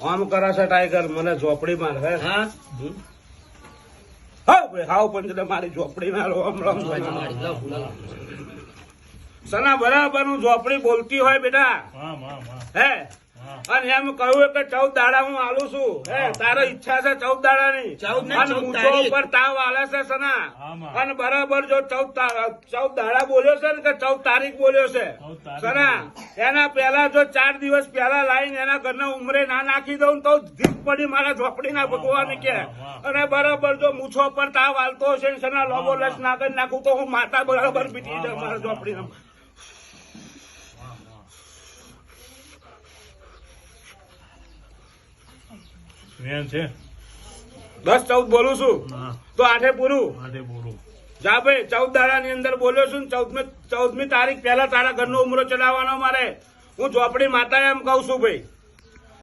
આમ કરે છે ટાઈગર મને ઝોપડી માર હે? હા હાવ ભાઈ હાવ પંચ મારી ઝોપડી માં રોમ રોમ સના બરાબરનું ઝોપડી બોલતી હોય બેટા. હા? અને એમ કહ્યું કે ચૌદ દાડા હું આલું છું. હે તારો ઈચ્છા છે ચૌદ ચૌદ ને મૂછો ઉપર તાવ આલે છે સના. અને બરાબર જો ચૌદ ચૌદ દાડા બોલ્યો છે ને કે ચૌદ તારીખ બોલ્યો છે. સના એના પહેલા જો ચાર દિવસ પહેલા લાવીને એના ઘરના ઉમરે ના નાખી દઉં તો ધીક પડી મારા ઝોપડીના ભગવાન કે. અને બરાબર જો મૂછો પર તાવ આલતો હશે ને સના લોબો લસ નાગર નાખું તો હું માતા બરાબર પીટી મારા વાહ. મેન છે. દસ ચૌદ બોલું છું. તો આઠે પૂરું. આઠે પૂરું. જા ભાઈ ચૌદ દાડા ની અંદર બોલ્યો છું ચૌદમી ચૌદમી તારીખ પહેલા તારા ઘરનો ઉમરો ચડાવવાનો મારે. હું ચોપડી માતા એમ કઉ છું ભાઈ.